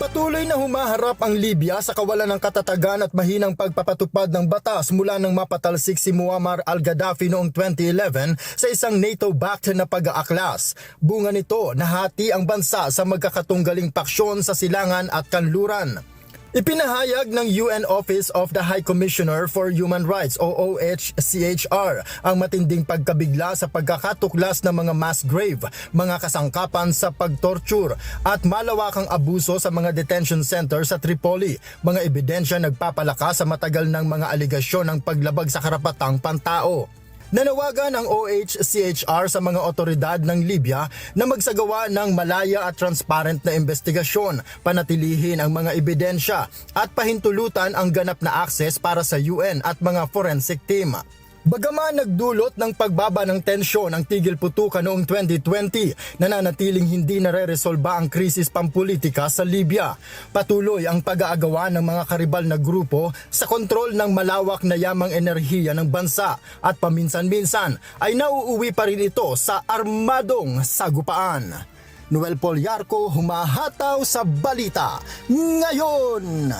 Patuloy na humaharap ang Libya sa kawalan ng katatagan at mahinang pagpapatupad ng batas mula nang mapatalsik si Muammar al-Gaddafi noong 2011 sa isang NATO-backed na pag-aaklas. Bunga nito, nahati ang bansa sa magkakatunggaling paksyon sa silangan at kanluran. Ipinahayag ng UN Office of the High Commissioner for Human Rights o OHCHR ang matinding pagkabigla sa pagkakatuklas ng mga mass grave, mga kasangkapan sa pagtorture at malawakang abuso sa mga detention center sa Tripoli, mga ebidensya nagpapalakas sa matagal ng mga aligasyon ng paglabag sa karapatang pantao. Nanawagan ang OHCHR sa mga otoridad ng Libya na magsagawa ng malaya at transparent na investigasyon, panatilihin ang mga ebidensya at pahintulutan ang ganap na akses para sa UN at mga forensic team. Bagaman nagdulot ng pagbaba ng tensyon ang tigil putukan noong 2020, nananatiling hindi nare-resolba ang krisis pampolitika sa Libya. Patuloy ang pag-aagawa ng mga karibal na grupo sa kontrol ng malawak na yamang enerhiya ng bansa at paminsan-minsan ay nauuwi pa rin ito sa armadong sagupaan. Noel Poliarco humahataw sa balita ngayon.